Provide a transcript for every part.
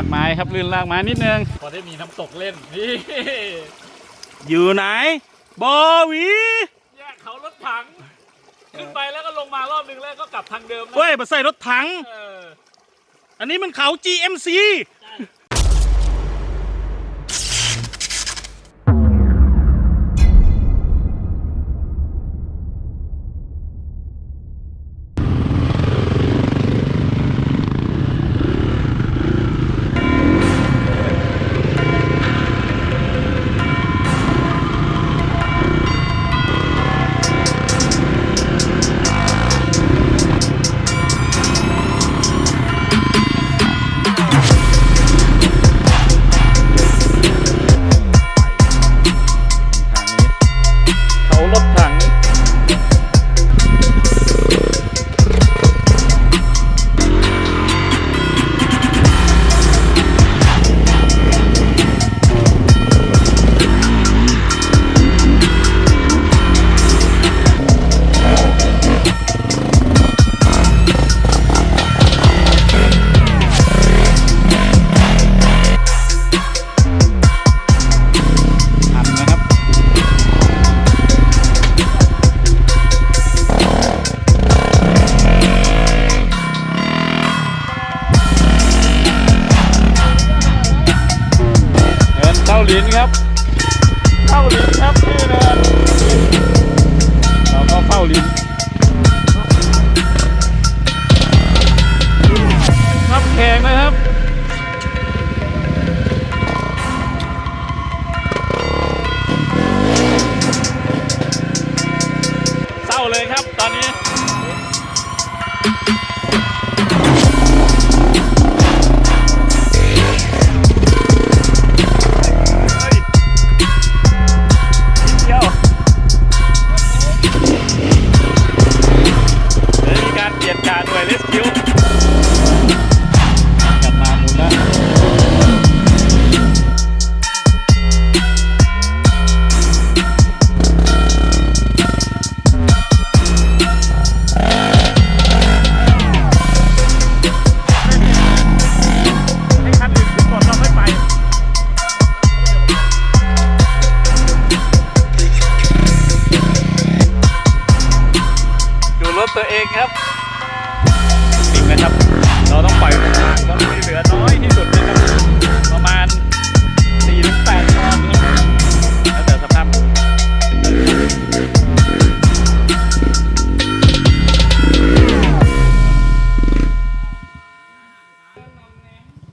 ากไม้ครับลื่นลากไม้นิดนึงพอได้มีน้ำตกเล่นนี่อยู่ไหนบอหวีแยกเขารถถัง ขึ้นไปแล้วก็ลงมารอบนึงแล้วก็กลับทางเดิมนะเฮ้ยมาใส่รถถัง เออ อันนี้มันเขา GMC เดินเข้าลิ้นครับ เข้าลิ้นครับนี่เดินเราก็เข้าลิ้นครับแข่งนะครับ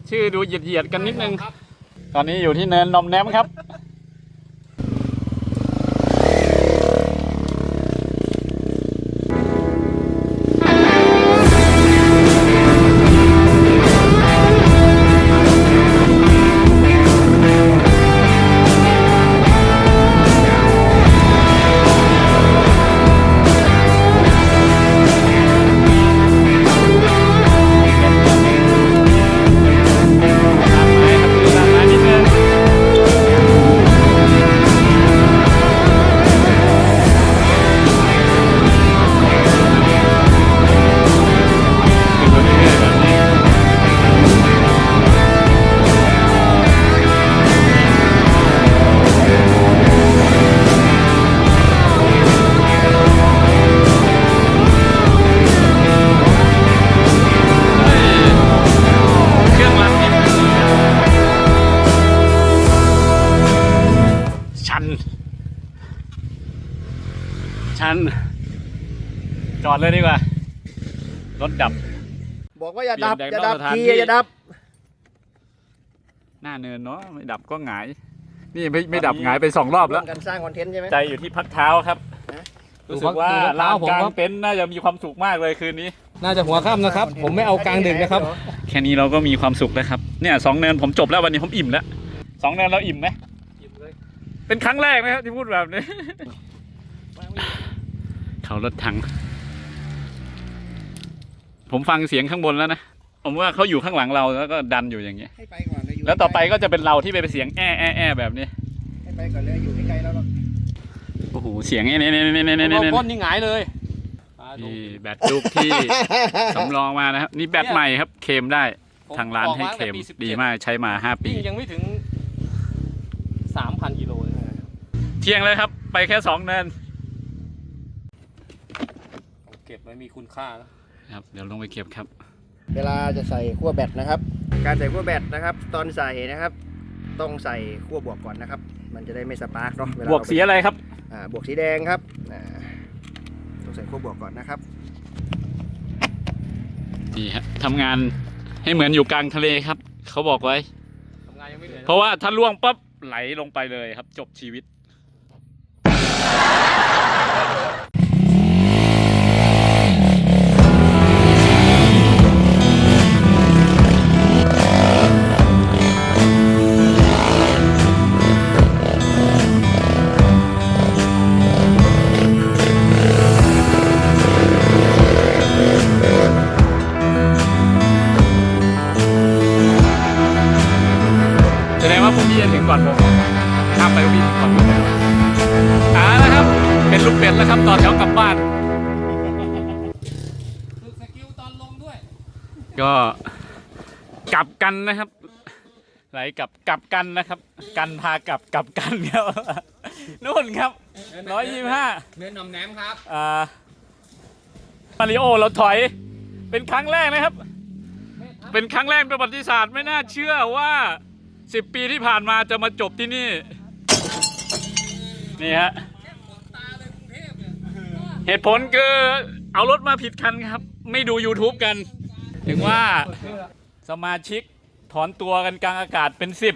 ชื่อดูเหยียดๆกันนิดนึง ตอนนี้อยู่ที่เนินนมแนมครับ จอดเลยดีกว่า รถดับ บอกว่าอย่าดับ เปลี่ยนอย่าดับแดงนอกสถานทีที่อย่าดับ หน้าเนินเนาะไม่ดับก็หงาย นี่ไม่ไม่ดับหงายไปสองรอบร่แล้ววมกันสร้างคอนเทนต์ใช่ไหม ใจอยู่ที่พักเท้าครับฮะรู้สึกว่าดูพักลานดูพักเท้าผมกลางครับ เต็นท์น่าจะมีความสุขมากเลยคืนนี้ น่าจะหัวค่ำนะครับ ผมไม่เอากลางดึกนะครับ แค่นี้เราก็มีความสุขแล้วครับ เนี่ยสองเนินผมจบแล้ววันนี้ผมอิ่มแล้วสองเนินเราอิ่มไหมเป็นครั้งแรกนะครับที่พูดแบบนี้ เขารถถัง ผมฟังเสียงข้างบนแล้วนะผมว่าเขาอยู่ข้างหลังเราแล้วก็ดันอยู่อย่างเงี้ยให้ไปก่อนเลยอยู่แล้วต่อไปก็จะเป็นเราที่ไปเป็นเสียงแอ้แอ้แอ้แบบนี้ให้ไปก่อนเลยอยู่ใกล้ๆแล้วหรอกโอ้โหเสียงเน่เน่เน่เน่เน่เน่เราเน่ก้นนี่หงายเลยอ่าดูนี่แบตลูกที่สำรองมานะครับนี่แบตใหม่ครับเคลมได้ทางร้านออกให้มาตั้งแต่เค็มปี17ดีมากใช้มาห้าปีวิ่งยังไม่ถึงสามพันกิโลเลยนะครับเที่ยงเลยครับ ไปแค่สองเนินผมเก็บไว้มีคุณค่านะ ครับ เดี๋ยวลงไปเก็บครับ เวลาจะใส่ขั้วแบตนะครับ การใส่ขั้วแบตนะครับ ตอนใส่นะครับ ต้องใส่ขั้วบวกก่อนนะครับ มันจะได้ไม่สปาร์กเนาะเวลาบวกสีอะไรครับอ่าบวกสีแดงครับอ่าต้องใส่ขั้วบวกก่อนนะครับนี่ฮะทำงานให้เหมือนอยู่กลางทะเลครับ เขาบอกไว้ ทำงานยังไม่เหนื่อยเพราะว่าถ้าล่วงปั๊บไหลลงไปเลยครับ จบชีวิต ถึงก่อนผมข้ามไปพวกพี่ถึงก่อนผมอ่าแล้วครับ เป็นลูกเป็ดแล้วครับต่อแถวกลับบ้าน ฝึกสกิลตอนลงด้วย ก็กลับกันนะครับ ไหลกลับกลับกันนะครับ กันพากลับกลับกันครับนู่นครับร้อยยี่ห้าเนื้อนมแหนมครับ อ่ามาริโอเราถอย เป็นครั้งแรกนะครับ เป็นครั้งแรกประวัติศาสตร์ไม่น่าเชื่อว่า สิบปีที่ผ่านมาจะมาจบที่นี่ นี่ฮะเหตุผลคือเอารถมาผิดคันครับ ไม่ดู YouTube กัน ถึงว่าสมาชิกถอนตัวกันกลางอากาศเป็นสิบ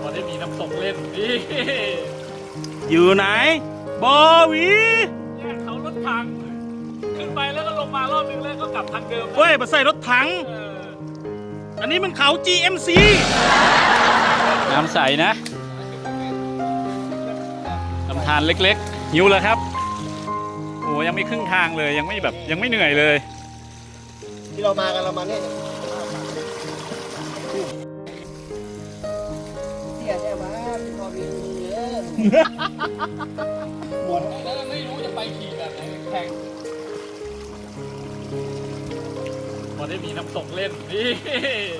พอได้มีน้ำตกเล่นนี่ อยู่ไหนโบวีแยกเขารถถัง ขึ้นไปแล้วก็ลงมารอบนึงแล้วก็กลับทางเดิมเว้ยมาใส่รถถัง เอออันนี้มันเขา GMC น้ำใสนะลำธารเล็กๆหิวเลยครับ โอ้ยังไม่ครึ่งทางเลยยังไม่แบบยังไม่เหนื่อยเลย ที่เรามากันเรามาเนี่ยเสียใช่ไหมพี่พอมีเยอะ หมดแล้วไม่รู้จะไปขี่แบบไหนแข่งพอได้มีน้ำตกเล่นนี่